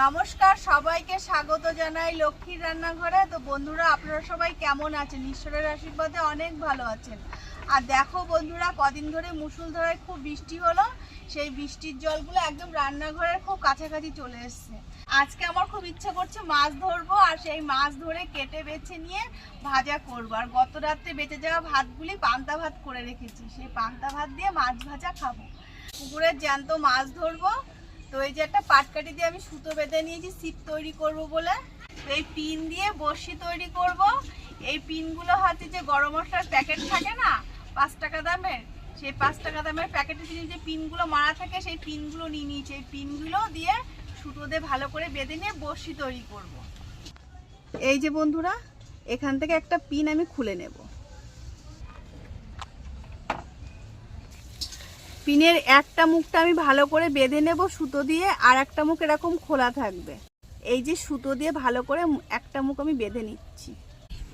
নমস্কার, সবাইকে স্বাগত জানাই লক্ষ্মীর রান্নাঘরে। তো বন্ধুরা, আপনারা সবাই কেমন আছেন? ঈশ্বরের আশীর্বাদে অনেক ভালো আছেন। আর দেখো বন্ধুরা, কদিন ধরে মুসুলধারায় খুব বৃষ্টি হলো। সেই বৃষ্টির জলগুলো একদম রান্নাঘরের খুব কাছাকাছি চলে এসছে। আজকে আমার খুব ইচ্ছা করছে মাছ ধরবো, আর সেই মাছ ধরে কেটে বেছে নিয়ে ভাজা করব। আর গত রাত্রে বেঁচে যাওয়া ভাতগুলি পান্তা ভাত করে রেখেছি। সেই পান্তা ভাত দিয়ে মাছ ভাজা খাব। পুকুরের জ্যান্ত মাছ ধরবো। তো এই যে একটা পাটকাঠি দিয়ে আমি সুতো বেঁধে নিয়েছি, সিপ তৈরি করব বলে। তো এই পিন দিয়ে বড়শি তৈরি করব। এই পিনগুলো হচ্ছে যে গরম মশলার প্যাকেট থাকে না, পাঁচ টাকা দামের, সেই পাঁচ টাকা দামের প্যাকেটে দিয়ে যে পিনগুলো মারা থাকে, সেই পিনগুলো নিয়ে নিয়েছি। এই পিনগুলো দিয়ে সুতো দিয়ে ভালো করে বেঁধে নিয়ে বড়শি তৈরি করব। এই যে বন্ধুরা, এখান থেকে একটা পিন আমি খুলে নেব। পিনের একটা মুখটা আমি ভালো করে বেঁধে নেব সুতো দিয়ে, আর একটা মুখ এরকম খোলা থাকবে। এই যে সুতো দিয়ে ভালো করে একটা মুখ আমি বেঁধে নিচ্ছি।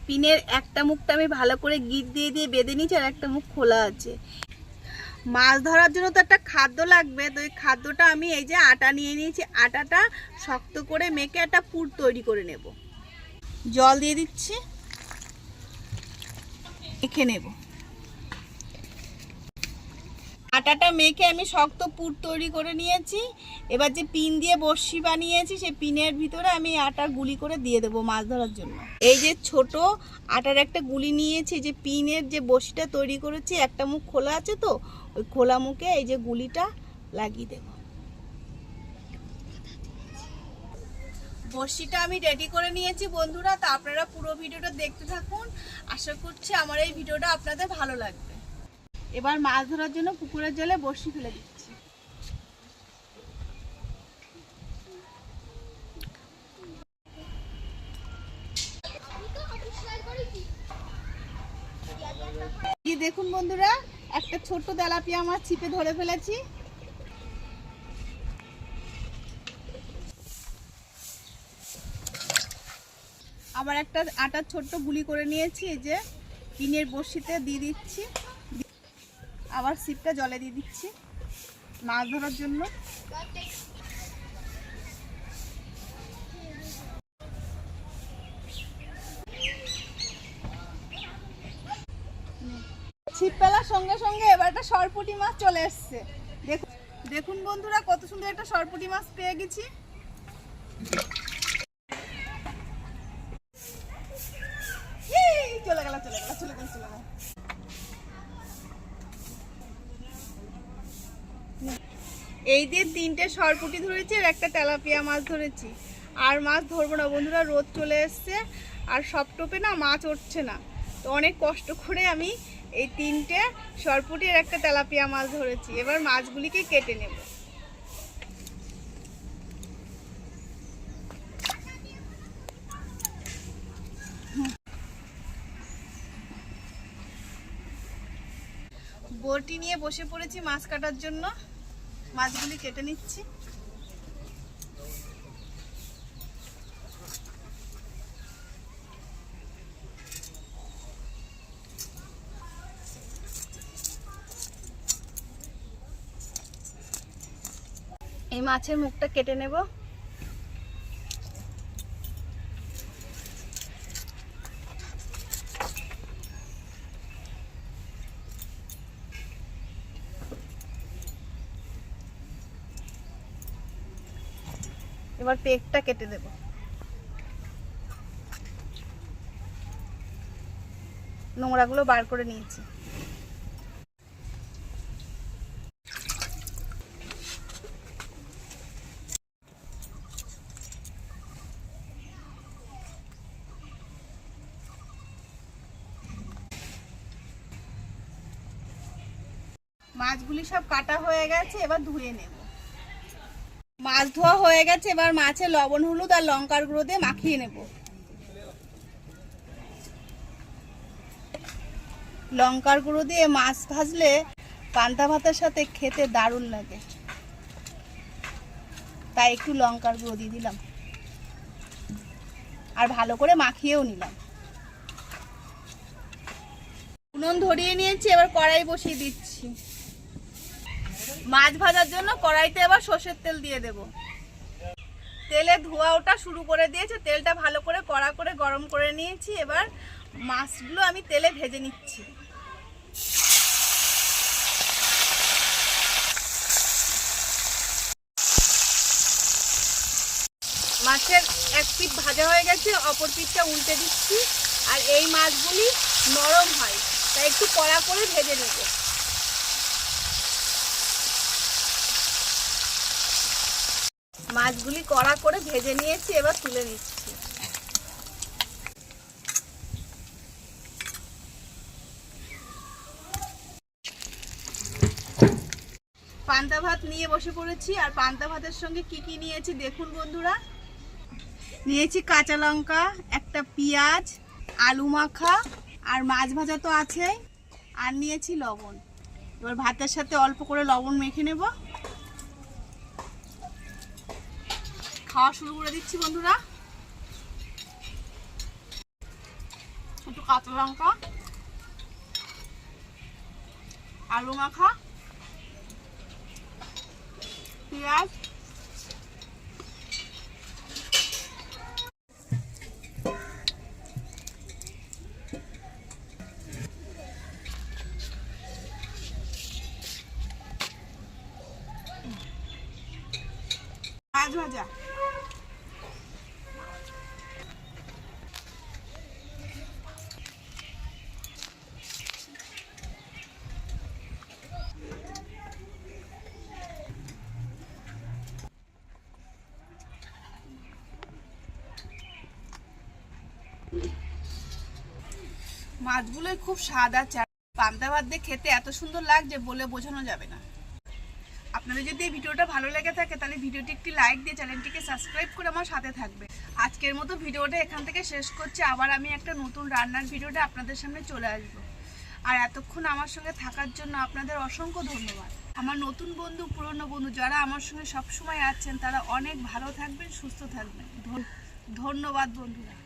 পিনের একটা মুখটা আমি ভালো করে গিট দিয়ে দিয়ে বেঁধে নিচ্ছি, আর একটা মুখ খোলা আছে। মাছ ধরার জন্য তো একটা খাদ্য লাগবে, তো ওই খাদ্যটা আমি এই যে আটা নিয়ে নিয়েছি। আটাটা শক্ত করে মেখে একটা পুর তৈরি করে নেব। জল দিয়ে দিচ্ছি। মেখে নেব। আটাটা মেখে আমি শক্ত পুর তৈরি করে নিয়েছি। এবার যে পিন দিয়ে বড়শি বানিয়েছি, সেই পিনের ভিতরে আমি আটা গুলি করে দিয়ে দেবো মাছ ধরার জন্য। এই যে ছোট আটার একটা গুলি নিয়েছি যে পিনের যে বড়শিটা তৈরি করেছি, একটা মুখ খোলা আছে তো, ওই খোলা মুখে এই যে গুলিটা লাগিয়ে দেবো। বড়শিটা আমি রেডি করে নিয়েছি বন্ধুরা, তা আপনারা পুরো ভিডিওটা দেখতে থাকুন। আশা করছি আমার এই ভিডিওটা আপনাদের ভালো লাগবে। এবার মাছ ধরার জন্য পুকুরের জলে বড়শি ফেলে দিচ্ছি। দেখুন বন্ধুরা, একটা ছোট্ট তেলাপিয়া আমার ছিপে ধরে ফেলেছি। আবার একটা আটার ছোট্ট গুলি করে নিয়েছি, এই যে পিনের বড়শিতে দিয়ে দিচ্ছি। আবার সিপটা জলে দিয়ে দিচ্ছি মাছ ধরার জন্য। ছিপ ফেলার সঙ্গে সঙ্গে এবার একটা সরপুটি মাছ চলে এসছে। দেখুন দেখুন বন্ধুরা, কত সুন্দর একটা সরপুটি মাছ পেয়ে গেছি। চলে গেল চলে গেল চলে গেল চলে গেল। এই দিয়ে তিনটে সরপুটি ধরেছি আর একটা তেলাপিয়া মাছ ধরেছি। আর মাছ ধরবো না, বন্ধুরা, রোদ চলে এসছে। আর সব টোপে না মাছ উঠছে না। তো অনেক কষ্ট করে আমি এই তিনটে সরপুটি আর একটা তেলাপিয়া মাছ ধরেছি। এবার মাছগুলিকে কেটে নেব। বটি নিয়ে বসে পড়েছি মাছ কাটার জন্য। মাছগুলি কেটে নিচ্ছি। এই মাছের মুখটা কেটে নেব। এবার পেকটা কেটে দেব। নোংরাগুলো বার করে নিয়েছি। মাছগুলি সব কাটা হয়ে গেছে, এবার ধুয়ে নেব। মাছ ধোয়া হয়ে গেছে, এবার মাছে লবণ, হলুদ আর লঙ্কার গুঁড়ো দিয়ে মাখিয়ে নেব। লঙ্কার গুঁড়ো দিয়ে মাছ ভাজলে পান্তা ভাতের সাথে খেতে দারুণ লাগে। তাই একটু লঙ্কার গুঁড়ো দিয়ে দিলাম। আর ভালো করে মাখিয়েও নিলাম। উনুন ধরিয়ে নিয়েছি, এবার কড়াই বসিয়ে দিচ্ছি। মাছ ভাজার জন্য কড়াইতে এবার সর্ষের তেল দিয়ে দেব। তেলে ধোয়া ওটা শুরু করে দিয়েছে, তেলটা ভালো করে কড়া করে গরম করে নিয়েছি। এবার মাছগুলো আমি তেলে ভেজে নিচ্ছি। মাছের এক পিঠ ভাজা হয়ে গেছে, অপর পিঠটা উল্টে দিচ্ছি। আর এই মাছগুলি নরম হয়, তাই একটু কড়া করে ভেজে নেব। মাছগুলি কড়া করে ভেজে নিয়েছি, এবার তুলে নিচ্ছি। পান্তা ভাত নিয়ে বসে পড়েছি, আর পান্তা ভাতের সঙ্গে কি কি নিয়েছি দেখুন বন্ধুরা। নিয়েছি কাঁচা লঙ্কা, একটা পেঁয়াজ, আলু মাখা, আর মাছ ভাজা তো আছেই, আর নিয়েছি লবণ। এবার ভাতের সাথে অল্প করে লবণ মেখে নেব। খাওয়া শুরু করে দিচ্ছি বন্ধুরা। একটু কাঁচা লঙ্কা আলু মাখা পেঁয়াজ ভাজা। মাছগুলোই খুব স্বাদ আছে পান্তা ভাত দিয়ে খেতে এত সুন্দর লাগছে বলে বোঝানো যাবে না। আপনাদের যদি এই ভিডিওটা ভালো লেগে থাকে, তাহলে ভিডিওটি একটি লাইক দিয়ে চ্যানেলটিকে সাবস্ক্রাইব করে আমার সাথে থাকবে। আজকের মতো ভিডিওটা এখান থেকে শেষ করছি। আবার আমি একটা নতুন রান্নার ভিডিওটা আপনাদের সামনে চলে আসব। আর এতক্ষণ আমার সঙ্গে থাকার জন্য আপনাদের অসংখ্য ধন্যবাদ। আমার নতুন বন্ধু, পুরনো বন্ধু যারা আমার সঙ্গে সবসময় আছেন, তারা অনেক ভালো থাকবেন, সুস্থ থাকবেন। ধন- ধন্যবাদ বন্ধুরা।